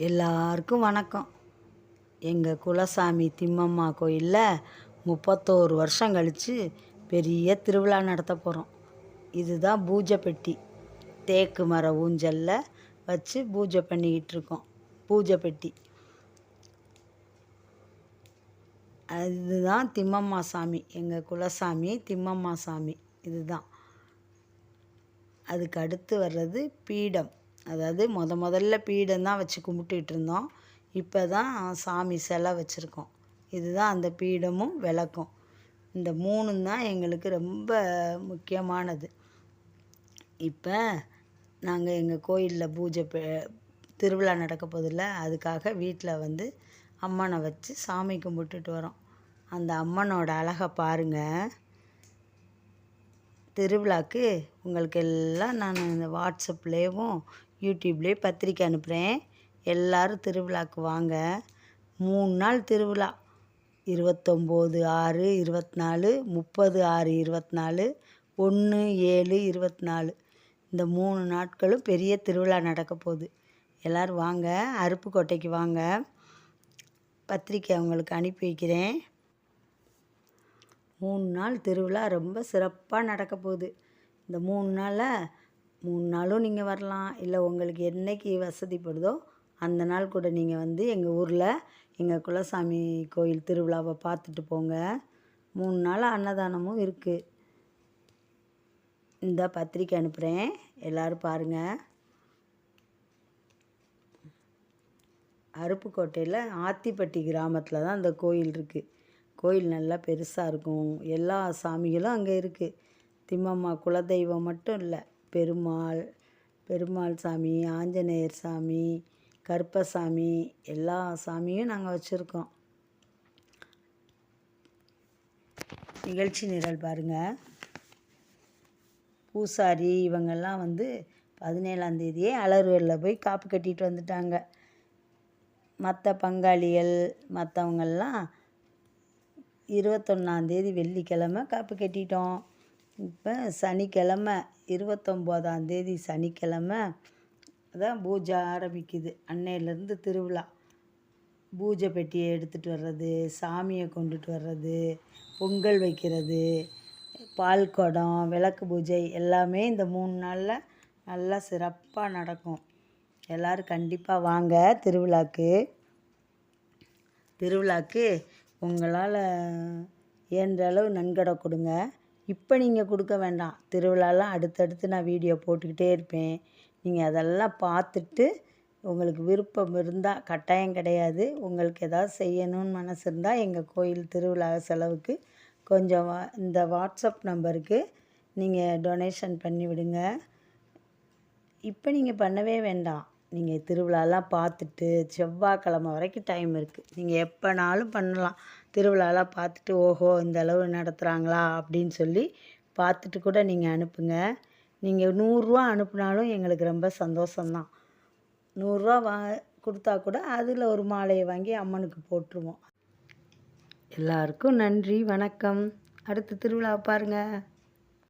எல்லாருக்கும் வணக்கம். எங்கள் குலசாமி திம்மம்மா கோயிலில் முப்பத்தோரு வருஷம் கழித்து பெரிய திருவிழா நடத்த போகிறோம் இதுதான் பூஜை பெட்டி. தேக்கு மர ஊஞ்சலில் வச்சு பூஜை பண்ணிக்கிட்டு இருக்கோம். பூஜை பெட்டி. அதுதான் திம்மம்மா சாமி. எங்கள் குலசாமி திம்மம்மா சாமி. இதுதான். அதுக்கு அடுத்து வர்றது பீடம். அதாவது முத முதல்ல பீடம் தான் வச்சு கும்பிட்டுட்டு இருந்தோம். இப்போ தான் சாமி சிலை வச்சுருக்கோம். இதுதான் அந்த பீடமும் விளக்கும். இந்த மூணும் தான் எங்களுக்கு ரொம்ப முக்கியமானது. இப்போ நாங்கள் எங்கள் கோயிலில் பூஜை பெ திருவிழா நடக்க போதில்ல அதுக்காக வீட்டில் வந்து அம்மனை வச்சு சாமி கும்பிட்டுட்டு வரோம். அந்த அம்மனோட அழகை பாருங்கள் திருவிழாக்கு உங்களுக்கு எல்லாம் நான் இந்த வாட்ஸ்அப்லேயும் யூடியூப்லேயே பத்திரிக்கை அனுப்புகிறேன் எல்லோரும் திருவிழாக்கு வாங்க. மூணு நாள் திருவிழா. இருபத்தொம்போது ஆறு இருபத்தி நாலு முப்பது ஆறு இருபத்தி நாலு ஒன்று ஏழு இருபத்தி நாலு இந்த மூணு நாட்களும் பெரிய திருவிழா நடக்க போகுது. எல்லோரும் வாங்க. அருப்புக்கோட்டைக்கு வாங்க. பத்திரிக்கை அவங்களுக்கு அனுப்பி வைக்கிறேன். மூணு நாள் திருவிழா ரொம்ப சிறப்பாக நடக்க போகுது. இந்த மூணு நாளில் மூணு நாளும் நீங்கள் வரலாம். இல்லை உங்களுக்கு என்னைக்கு வசதிப்படுதோ அந்த நாள் கூட நீங்கள் வந்து எங்கள் ஊரில் எங்கள் குலசாமி கோயில் திருவிழாவை பார்த்துட்டு போங்க. மூணு நாள் அன்னதானமும் இருக்குது இந்த பத்திரிக்கை அனுப்புகிறேன் எல்லோரும் பாருங்கள் அருப்புக்கோட்டையில் ஆத்திப்பட்டி கிராமத்தில் தான் அந்த கோயில் இருக்குது கோயில் நல்லா பெருசாக இருக்கும். எல்லா சாமிகளும் அங்கே இருக்குது திம்மம்மா குலதெய்வம் மட்டும் இல்லை. பெருமாள் பெருமாள் சாமி ஆஞ்சநேயர் சாமி கருப்பசாமி எல்லா சாமியும் நாங்கள் வச்சுருக்கோம். நிகழ்ச்சி நிரல் பாருங்கள் பூசாரி இவங்கெல்லாம் வந்து பதினேழாந்தேதியே அலர்வேலில் போய் காப்பு கட்டிட்டு வந்துட்டாங்க. மற்ற பங்காளிகள் மற்றவங்கெல்லாம் இருபத்தொன்னாந்தேதி வெள்ளிக்கிழமை காப்பு கட்டிட்டோம். இப்போ சனிக்கிழமை இருபத்தொம்போதாந்தேதி சனிக்கிழமை தான் பூஜை ஆரம்பிக்குது. அன்னையிலேருந்து திருவிழா. பூஜை பெட்டியை எடுத்துகிட்டு வர்றது சாமியை கொண்டுட்டு வர்றது பொங்கல் வைக்கிறது பால் குடம் விளக்கு பூஜை எல்லாமே இந்த மூணு நாளில் நல்லா சிறப்பாக நடக்கும். எல்லோரும் கண்டிப்பாக வாங்க திருவிழாக்கு. திருவிழாக்கு உங்களால் இயன்ற அளவு நன்கொடை கொடுங்க. இப்போ நீங்கள் கொடுக்க வேண்டாம். திருவிழாலாம் அடுத்தடுத்து நான் வீடியோ போட்டுக்கிட்டே இருப்பேன். நீங்கள் அதெல்லாம் பார்த்துட்டு உங்களுக்கு விருப்பம் இருந்தால் கட்டாயம் கிடையாது. உங்களுக்கு எதாவது செய்யணும்னு மனசு இருந்தால் எங்கள் கோயில் திருவிழா செலவுக்கு கொஞ்சம் இந்த வாட்ஸ்அப் நம்பருக்கு நீங்கள் டொனேஷன் பண்ணி விடுங்க இப்போ நீங்கள் பண்ணவே வேண்டாம். நீங்கள் திருவிழாலாம் பார்த்துட்டு செவ்வாய்க்கிழம வரைக்கும் டைம் இருக்குது நீங்கள் எப்போனாலும் பண்ணலாம். திருவிழாலாம் பார்த்துட்டு ஓஹோ இந்த அளவு நடத்துகிறாங்களா அப்படின்னு சொல்லி பார்த்துட்டு கூட நீங்கள் அனுப்புங்க. நீங்கள் நூறுரூவா அனுப்புனாலும் எங்களுக்கு ரொம்ப சந்தோஷம்தான். நூறுரூவா வா கொடுத்தா கூட அதில் ஒரு மாலையை வாங்கி அம்மனுக்கு போட்டுருவோம். எல்லாருக்கும் நன்றி வணக்கம். அடுத்த திருவிழாவை பாருங்கள்